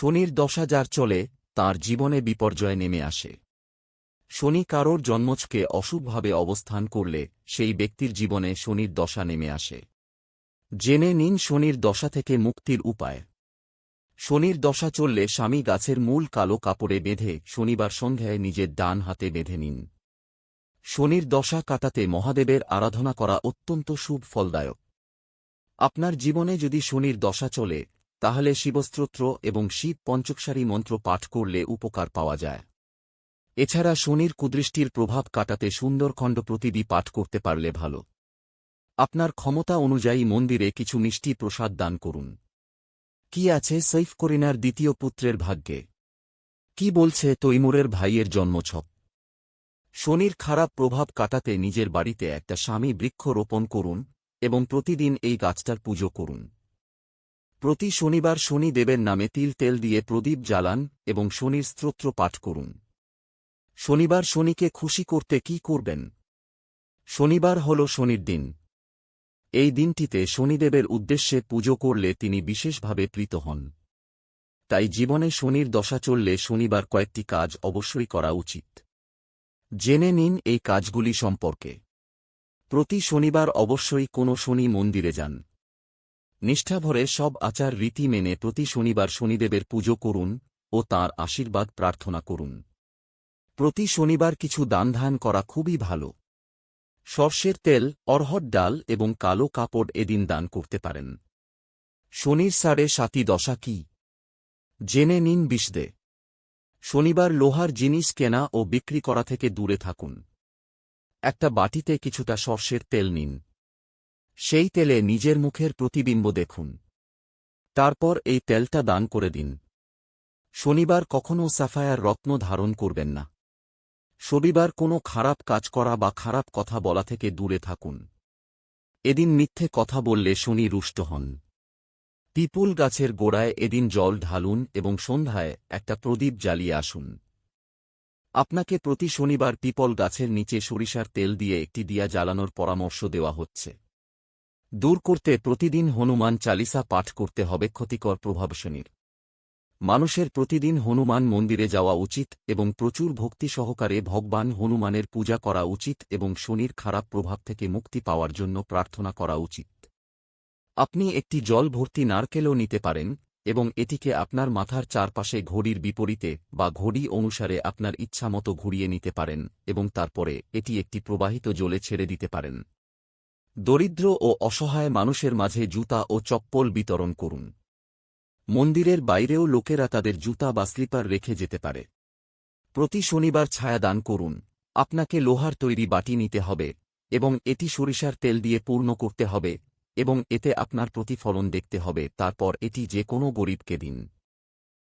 শনির দশা যার চলে তার জীবনে বিপর্যয় নেমে আসে। শনি কারোর জন্মজকে অশুভভাবে অবস্থান করলে সেই ব্যক্তির জীবনে শনির দশা নেমে আসে। জেনে নিন শনির দশা থেকে মুক্তির উপায়। শনির দশা চললে স্বামী গাছের মূল কালো কাপড়ে বেঁধে শনিবার সন্ধ্যায় নিজের ডান হাতে বেঁধে নিন। শনির দশা কাটাতে মহাদেবের আরাধনা করা অত্যন্ত শুভ ফলদায়ক। আপনার জীবনে যদি শনির দশা চলে তাহলে শিবস্তোত্র এবং শিব পঞ্চকসারী মন্ত্র পাঠ করলে উপকার পাওয়া যায়। এছাড়া শনির কুদৃষ্টির প্রভাব কাটাতে সুন্দরখণ্ড প্রতিদি পাঠ করতে পারলে ভালো। আপনার ক্ষমতা অনুযায়ী মন্দিরে কিছু মিষ্টি প্রসাদ দান করুন। কি আছে সৈফ করিনার দ্বিতীয় পুত্রের ভাগ্যে? কি বলছে তৈমুরের ভাইয়ের জন্মছক? শনির খারাপ প্রভাব কাটাতে নিজের বাড়িতে একটা স্বামী বৃক্ষ রোপণ করুন এবং প্রতিদিন এই গাছটার পুজো করুন। প্রতি শনিবার শনি দেবের নামে তিল তেল দিয়ে প্রদীপ জ্বালান এবং শনির স্তোত্র পাঠ করুন। শনিবার শনিকে খুশি করতে কি করবেন? শনিবার হল শনির দিন। এই দিনটিতে শনিদেবের উদ্দেশ্যে পুজো করলে তিনি বিশেষভাবে প্রীত হন। তাই জীবনে শনির দশা চললে শনিবার কয়েকটি কাজ অবশ্যই করা উচিত। জেনে নিন এই কাজগুলি সম্পর্কে। প্রতি শনিবার অবশ্যই কোনো শনি মন্দিরে যান। নিষ্ঠাভরে সব আচার রীতি মেনে প্রতি শনিবার শনিদেবের পুজো করুন ও তাঁর আশীর্বাদ প্রার্থনা করুন। প্রতি শনিবার কিছু দান ধান করা খুবই ভালো। সর্ষের তেল অরহর ডাল এবং কালো কাপড় এদিন দান করতে পারেন। শনির সাড়ে সাতি দশা কি? জেনে নিন বিষদে। শনিবার লোহার জিনিস কেনা ও বিক্রি করা থেকে দূরে থাকুন। একটা বাটিতে কিছুটা সর্ষের তেল নিন। সেই তেলে নিজের মুখের প্রতিবিম্ব দেখুন। তারপর এই তেলটা দান করে দিন। শনিবার কখনও সাফায়ার রত্ন ধারণ করবেন না। শনিবার কোনো খারাপ কাজ করা বা খারাপ কথা বলা থেকে দূরে থাকুন। এদিন মিথ্যে কথা বললে শনি রুষ্ট হন। পিপুল গাছের গোড়ায় এদিন জল ঢালুন এবং সন্ধ্যায় একটা প্রদীপ জ্বালিয়ে আসুন। আপনাকে প্রতি শনিবার পিপল গাছের নিচে সরিষার তেল দিয়ে একটি দিয়া জ্বালানোর পরামর্শ দেওয়া হচ্ছে। দূর করতে প্রতিদিন হনুমান চালিসা পাঠ করতে হবে ক্ষতিকর প্রভাব শনির। মানুষের প্রতিদিন হনুমান মন্দিরে যাওয়া উচিত এবং প্রচুর ভক্তি সহকারে ভগবান হনুমানের পূজা করা উচিত এবং শনির খারাপ প্রভাব থেকে মুক্তি পাওয়ার জন্য প্রার্থনা করা উচিত। আপনি একটি জল ভর্তি নারকেলও নিতে পারেন এবং এটিকে আপনার মাথার চারপাশে ঘড়ির বিপরীতে বা ঘড়ি অনুসারে আপনার ইচ্ছামতো ঘুরিয়ে নিতে পারেন এবং তারপরে এটি একটি প্রবাহিত জলে ছেড়ে দিতে পারেন। দরিদ্র ও অসহায় মানুষের মাঝে জুতা ও চপ্পল বিতরণ করুন। মন্দিরের বাইরেও লোকেরা তাদের জুতা বা স্লিপার রেখে যেতে পারে। প্রতি শনিবার ছায়া দান করুন। আপনাকে লোহার তৈরি বাটি নিতে হবে এবং এটি সরিষার তেল দিয়ে পূর্ণ করতে হবে এবং এতে আপনার প্রতিফলন দেখতে হবে। তারপর এটি যে কোনো গরিবকে দিন।